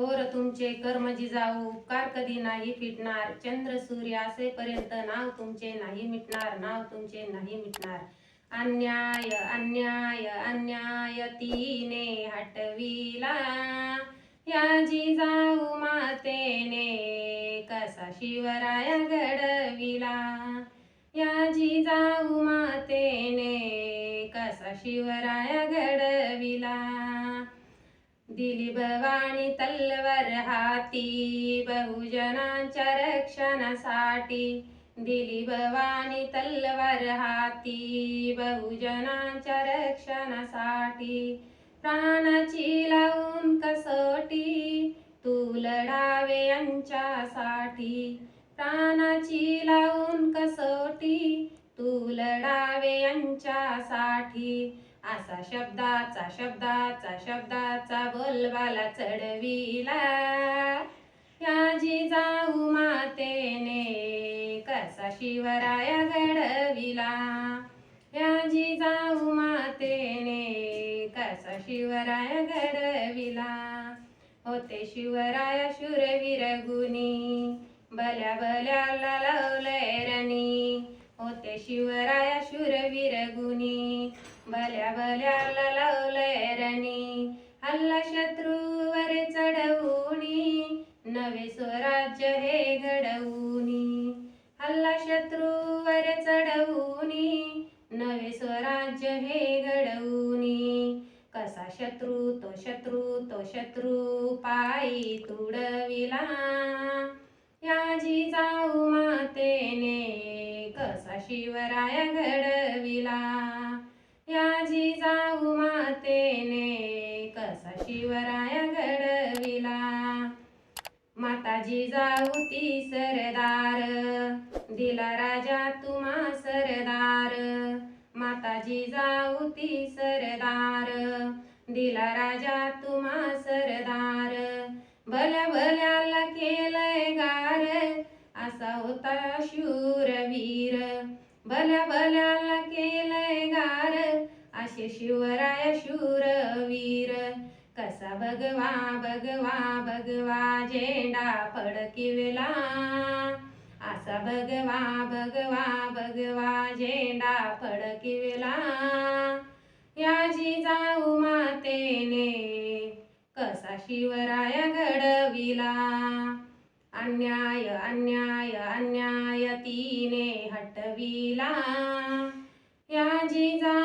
थोर तुमचे कर्म जिजाऊ उपकार कधी नाही फिटणार. चंद्र सूर्य असेपर्यंत नाव तुमचे नाही मिटणार नाव तुमचे नाही मिटणार. अन्याय अन्याय अन्याय तिने हटविला. या जिजाऊ मातेने कसा शिवराया घडविला. या जिजाऊ मातेने कसा शिवराया घडविला. दिली भवानी तल्लवर हाती बहुजनांच्या रक्षणासाठी. दिली भवानी तल्लवर हाती बहुजनांच्या रक्षणासाठी. प्राणाची लावून कसोटी तू लढावे यांच्यासाठी. प्राणाची लावून कसोटी असा शब्दाचा शब्दाचा शब्दाचा बोलबाला चढविला. या जिजाऊ मातेने कसा शिवराया घडविला. या जिजाऊ मातेने कसा शिवराया घडविला. होते शिवराया शूरवीर गुणी भल्या भल्याला लावलय रणी. होते शिवराया शूरवीर गुणी भल्या भल्याला लावलंय रणी हल्ला शत्रूवर चढवूनी नवे स्वराज्य हे घडवूनी. हल्ला शत्रूवर चढवूनी नवे स्वराज्य हे घडवूनी. कसा शत्रू तो शत्रू तो शत्रू पायी तुडविला. या जिजाऊ मातेने कसा शिवराया घड शिवराया घडविला माता जिजाऊ सरदार. दिला राजा तुम्हा सरदार. माता जिजाऊ सरदार. दिला राजा तुम्हा सरदार. भल्या भल्याला केलंय गार. असा होता शूरवीर. भल्या भल्याला केलंय गार. असे शिवराय शूरवीर. कसा भगवा भगवा भगवा झेंडा फडकिवला. असा भगवा भगवा भगवा झेंडा फडकिवला. या जिजाऊ मातेने कसा शिवराया घडविला. अन्याय अन्याय अन्याय तिने हटविला. या जिजाऊ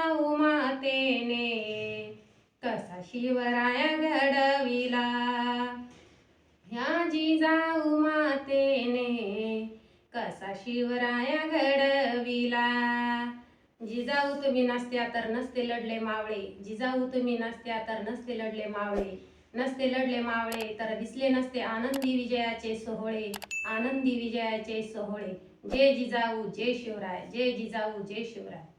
शिवराया घडविला ह्या जिजाऊ मातेने कसा शिवराया घडविला जिजाऊ तुम्ही नसत्या तर नसते लढले मावळे. जिजाऊ तुम्ही नसत्या तर नसते लढले मावळे. नसते लढले मावळे तर दिसले नसते आनंदी विजयाचे सोहळे. आनंदी विजयाचे सोहळे. जय जिजाऊ जय शिवराय. जय जिजाऊ जय शिवराय.